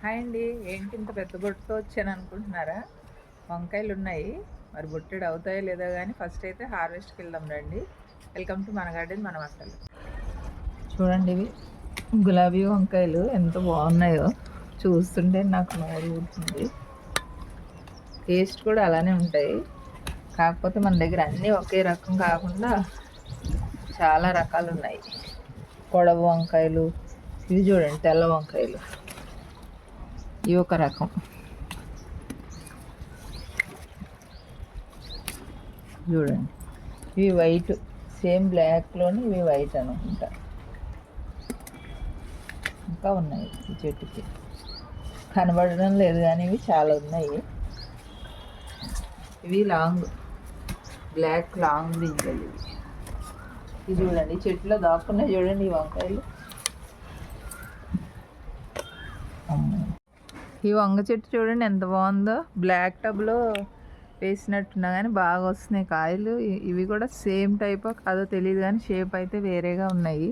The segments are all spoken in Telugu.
హాయ్ అండి. ఏంటి ఇంత పెద్ద బొట్టుతో వచ్చాను అనుకుంటున్నారా? వంకాయలు ఉన్నాయి. మరి బొట్టెడు అవుతాయో లేదో కానీ ఫస్ట్ అయితే హార్వెస్ట్కి వెళ్దాం రండి. వెల్కమ్ టు మన గార్డెన్ మన మసాలు చూడండి ఇవి. గులాబీ వంకాయలు ఎంత బాగున్నాయో. చూస్తుంటే నాకు నోరు ఊరుతుంది. టేస్ట్ కూడా అలానే ఉంటాయి. కాకపోతే మన దగ్గర అన్నీ ఒకే రకం కాకుండా చాలా రకాలు ఉన్నాయి. పొడవు వంకాయలు ఇవి చూడండి తెల్ల వంకాయలు. ఇది ఒక రకం చూడండి. ఇవి వైట్ సేమ్ బ్లాక్లోని ఇవి వైట్ అనుకుంటా ఇంకా. ఉన్నాయి ఈ చెట్టుకి. కనబడడం లేదు కానీ ఇవి చాలా ఉన్నాయి. ఇవి లాంగ్ బ్లాక్ లాంగ్ గింజలు ఇవి. ఇది చూడండి ఈ చెట్టులో దాక్కున్నాయి చూడండి ఈ వంకాయలు. ఈ వంగ చెట్టు చూడండి ఎంత బాగుందో. బ్లాక్ టబ్లో వేసినట్టున్నా కానీ బాగా వస్తున్నాయి కాయలు. ఇవి కూడా సేమ్ టైప్ కాదో తెలియదు కానీ షేప్ అయితే వేరేగా ఉన్నాయి.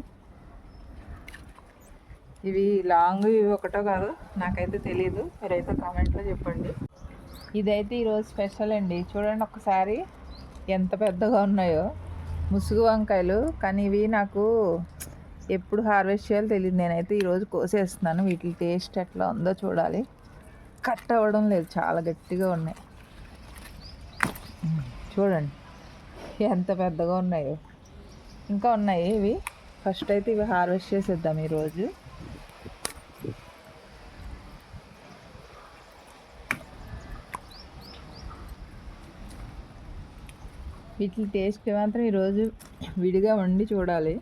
ఇవి లాంగ్ ఇవి ఒకటో కాదు నాకైతే తెలియదు మీరైతే కామెంట్లో చెప్పండి. ఇదైతే ఈరోజు స్పెషల్ అండి. చూడండి ఒకసారి ఎంత పెద్దగా ఉన్నాయో. ముసుగు వంకాయలు. కానీ ఇవి నాకు ఎప్పుడు హార్వెస్ట్ చేయాలో తెలియదు నేనైతే ఈరోజు కోసేస్తున్నాను. వీటి టేస్ట్ ఎట్లా ఉందో చూడాలి. కట్ అవ్వడం లేదు చాలా గట్టిగా ఉన్నాయి. చూడండి ఎంత పెద్దగా ఉన్నాయో. ఇంకా ఉన్నాయి ఇవి. ఫస్ట్ అయితే ఇవి హార్వెస్ట్ చేసేద్దాం ఈరోజు. వీటి టేస్ట్ మాత్రం ఈరోజు విడిగా వండి చూడాలి.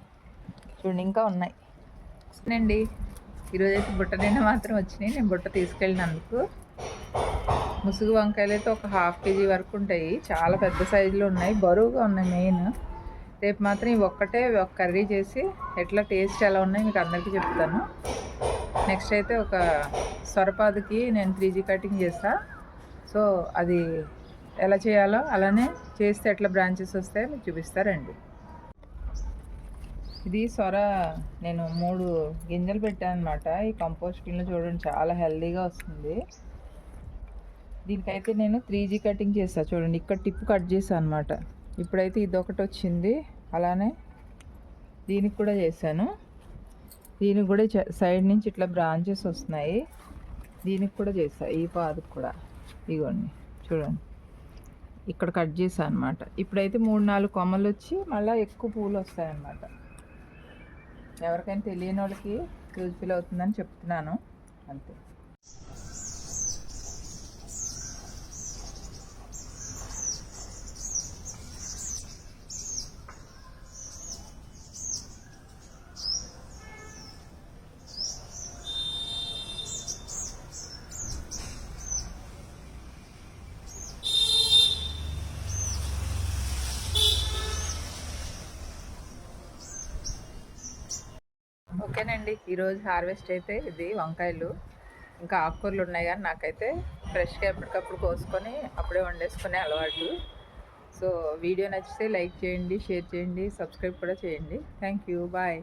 చూడండి ఇంకా ఉన్నాయి. అండి ఈరోజు అయితే బుట్ట నిండా మాత్రం వచ్చినాయి. నేను బుట్ట తీసుకెళ్ళినందుకు. ముసుగు వంకాయలు అయితే ఒక హాఫ్ కేజీ వరకు ఉంటాయి. చాలా పెద్ద సైజులో ఉన్నాయి. బరువుగా ఉన్నాయి మెయిన్. రేపు మాత్రం ఇవి ఒక్కటే ఒక కర్రీ చేసి ఎట్లా టేస్ట్ ఎలా ఉన్నాయి మీకు అందరికీ చెప్తాను. నెక్స్ట్ అయితే ఒక సొరపాదుకి నేను త్రీ జీ కటింగ్ చేస్తా. సో అది ఎలా చేయాలో అలానే చేస్తే ఎట్లా బ్రాంచెస్ వస్తాయో మీకు చూపిస్తారండి ఇది సొర నేను మూడు గింజలు పెట్టాను అనమాట ఈ కంపోస్ట్ బిన్లో చూడండి చాలా హెల్దీగా వస్తుంది. దీనికైతే నేను త్రీ జీ కటింగ్ చేస్తాను చూడండి ఇక్కడ టిప్ కట్ చేశాను అనమాట ఇప్పుడైతే ఇది ఒకటి వచ్చింది. అలానే దీనికి కూడా చేశాను. దీనికి కూడా సైడ్ నుంచి ఇట్లా బ్రాంచెస్ వస్తున్నాయి. దీనికి కూడా చేసా ఈ పాదకు కూడా. ఇగోండి చూడండి. ఇక్కడ కట్ చేశాను అనమాట ఇప్పుడైతే మూడు నాలుగు కొమ్మలు వచ్చి మళ్ళీ ఎక్కువ పూలు వస్తాయన్నమాట. ఎవరికైనా తెలియని వాళ్ళకి యూజ్ఫుల్ అవుతుందని చెప్తున్నాను. అంతే. ఓకేనండి ఈరోజు హార్వెస్ట్ అయితే ఇది వంకాయలు. ఇంకా ఆకుకూరలు ఉన్నాయి కానీ నాకైతే ఫ్రెష్గా ఎప్పటికప్పుడు కోసుకొని అప్పుడే వండేసుకునే అలవాటు. సో వీడియో నచ్చితే లైక్ చేయండి షేర్ చేయండి సబ్స్క్రైబ్ కూడా చేయండి. Thank you bye.